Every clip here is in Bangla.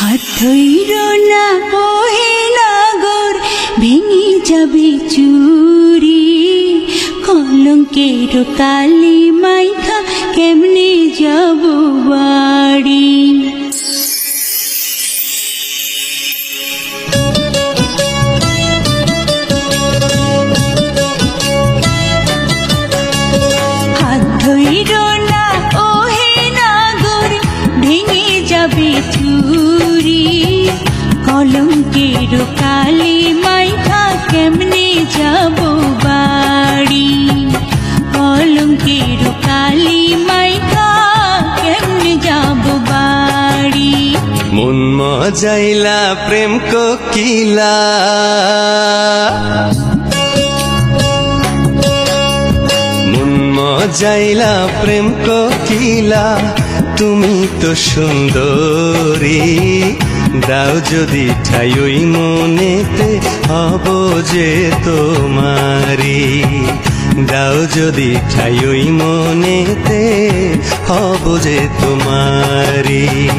ধৈর না নগর ভেঙে চুরি। কলঙ্কের কালি মাইখা কেমনে কলঙ্কের কালি মাইখা কেমনে যাব বাড়ি? কলঙ্কের কালি মাইখা কেমনে যাব বাড়ি? মন মজাইলা, প্রেম কোকিলা। মন মজাইলা, প্রেম কোকিলা। তুমি তো সুন্দরী। দাও যদি ঠাই ওই মনেতে, হব যে তোমারি দাও যদি ঠাই ওই মনেতে, হব যে তোমারি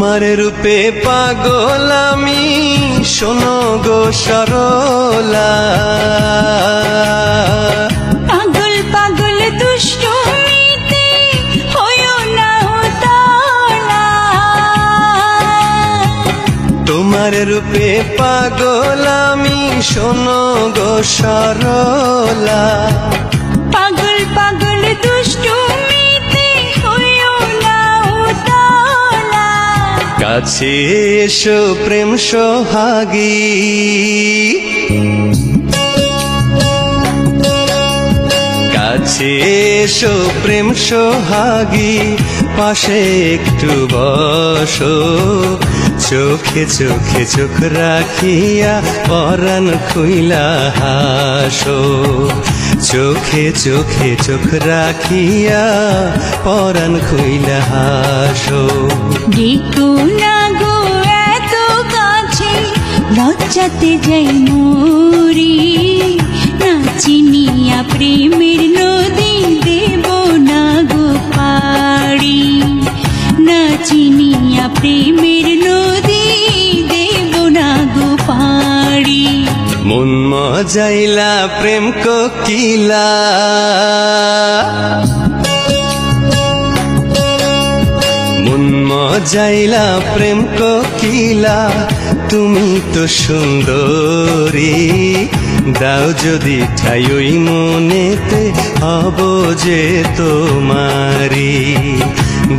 তোমার রূপে পাগল আমি শোনো গো সরলা। পাগল পাগল উতলা তোমার রূপে পাগল আমি শোনো গো সরলা। কাছে এসো প্রেম সোহাগী। কাছে এসো প্রেম সোহাগী। পাশে একটু বসো। চোখে চোখে চোখ রাখিয়া পরাণ খুইলা হাসো। চোখে চোখে চোখ রাখিয়া পরাণ খুইলা হাসো। দেখো না গো এত কাছে লজ্জাতে যাই মরি। নাচিনিয়া প্রেমের নদী দেব না গো পাড়ি। নাচিনিয়া প্রেমের নদী দেব না গো পাড়ি। মন মজাইলা প্রেম কোকিলা। মজাইলা প্রেম কোকিলা, তুমি তো সুন্দরী। দাও যদি ঠাই ওই মনেতে, হব যে তোমারি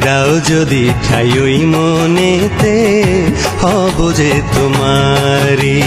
দাও যদি ঠাই ওই মনেতে, হব যে তোমারি